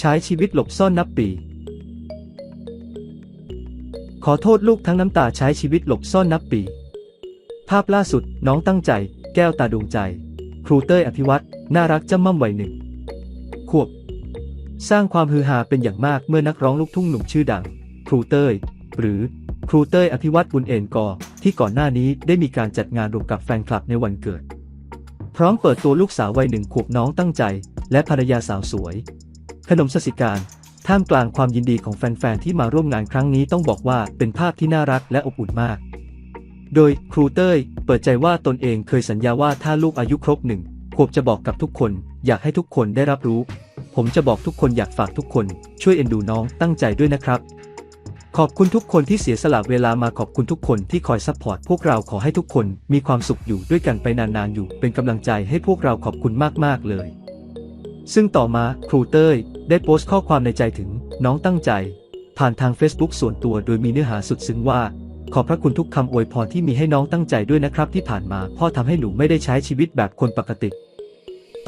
ใช้ชีวิตหลบซ่อนนับปี ขอโทษลูกทั้งน้ำตาใช้ชีวิตหลบซ่อนนับปี ภาพล่าสุดน้องตั้งใจ แก้วตาดวงใจ ครูเต้ยอภิวัตรน่ารักจำม่ำวัยหนึ่งขวบ สร้างความฮือฮาเป็นอย่างมากเมื่อนักร้องลูกทุ่งหนุ่มชื่อดัง ครูเต้ย หรือครูเต้ยอภิวัตรบุญเอ็นกอที่ก่อนหน้านี้ได้มีการจัดงานรวมกับแฟนคลับในวันเกิด พร้อมเปิดตัวลูกสาววัยหนึ่งขวบน้องตั้งใจ และภรรยาสาวสวย ขนมสสิการท่ามกลางความยินดีของแฟน ๆ ที่มาร่วมงานครั้งนี้ต้องบอกว่าเป็นภาพที่น่ารักและอบอุ่นมาก โดยครูเต้ย เปิดใจว่าตนเองเคยสัญญาว่าถ้าลูกอายุครบหนึ่งขวบจะบอกกับทุกคน อยากให้ทุกคนได้รับรู้ ผมจะบอกทุกคนอยากฝากทุกคน ช่วยเอ็นดูน้องตั้งใจด้วยนะครับ ขอบคุณทุกคนที่เสียสละเวลามาขอบคุณทุกคนที่คอยซัพพอร์ตพวกเราขอให้ทุกคนมีความสุขอยู่ด้วยกันไปนานๆอยู่ เป็นกำลังใจให้พวกเราขอบคุณมากๆเลยซึ่งต่อมาครูเต้ย ได้โพสต์ข้อความในใจถึงน้องตั้งใจ ผ่านทาง Facebook ส่วนตัวโดยมีเนื้อหาสุดซึ้งว่า ขอบพระคุณทุกคำอวยพรที่มีให้น้องตั้งใจด้วยนะครับที่ผ่านมาพ่อทำให้หนูไม่ได้ใช้ชีวิตแบบคนปกติ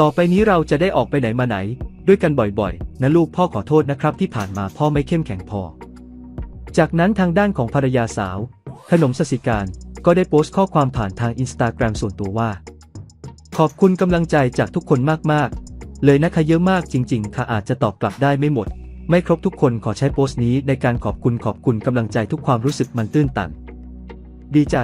ต่อไปนี้เราจะได้ออกไปไหนมาไหน ด้วยกันบ่อยๆ นะลูกพ่อขอโทษนะครับที่ผ่านมาพ่อไม่เข้มแข็งพอ จากนั้นทางด้านของภรรยาสาว ขนมสสิการก็ได้โพสต์ข้อความผ่านทางอินสตาแกรมส่วนตัวว่า ขอบคุณกำลังใจจากทุกคนมากๆ เลยนะคะเยอะมากจริง ๆ ค่ะอาจจะตอบกลับได้ไม่หมด ไม่ครบทุกคนขอใช้โพสต์นี้ในการขอบคุณขอบคุณกำลังใจทุกความรู้สึกมันตื้นตัน ดีใจ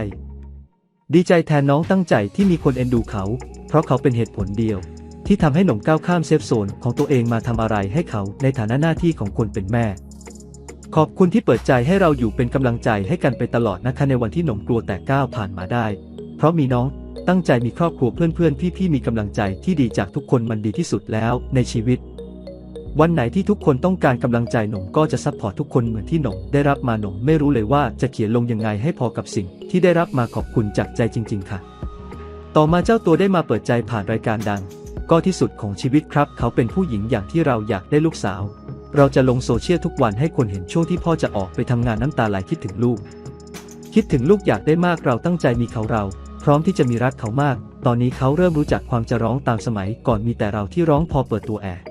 ดีใจแทนน้องตั้งใจที่มีคนเอ็นดูเขา เพราะเขาเป็นเหตุผลเดียว ที่ทำให้หนุ่มก้าวข้ามเซฟโซนของตัวเองมาทำอะไรให้เขาในฐานะหน้าที่ของคนเป็นแม่ ขอบคุณที่เปิดใจให้เราอยู่เป็นกำลังใจให้กันไปตลอดนะคะในวันที่หนุ่มกลัวแต่ก้าวผ่านมาได้ เพราะมีน้อง ตั้งใจมีครอบครัวเพื่อนๆ พี่ๆ มีกำลังใจที่ดีจากทุกคนมันดีที่สุดแล้วในชีวิต วันไหนที่ทุกคนต้องการกำลังใจหนุ่มก็จะซัพพอร์ตทุกคนเหมือนที่หนุ่มได้รับมาหนุ่มไม่รู้เลยว่าจะเขียนลงยังไงให้พอกับสิ่ง ที่ได้รับมาขอบคุณจากใจจริง ๆ ค่ะ ต่อมาเจ้าตัวได้มาเปิดใจผ่านรายการดัง ก็ที่สุดของชีวิตครับ เขาเป็นผู้หญิงอย่างที่เราอยากได้ลูกสาว เราจะลงโซเชียลทุกวันให้คนเห็นช่วงที่พ่อจะออกไปทำงานน้ำตาไหลคิดถึงลูก คิดถึงลูกอยากได้มากเราตั้งใจมีเขาเรา พร้อมที่จะมีรักเขามาก ตอนนี้เขาเริ่มรู้จักความจะร้องตามสมัยก่อนมีแต่เราที่ร้องพอเปิดตัวแอร์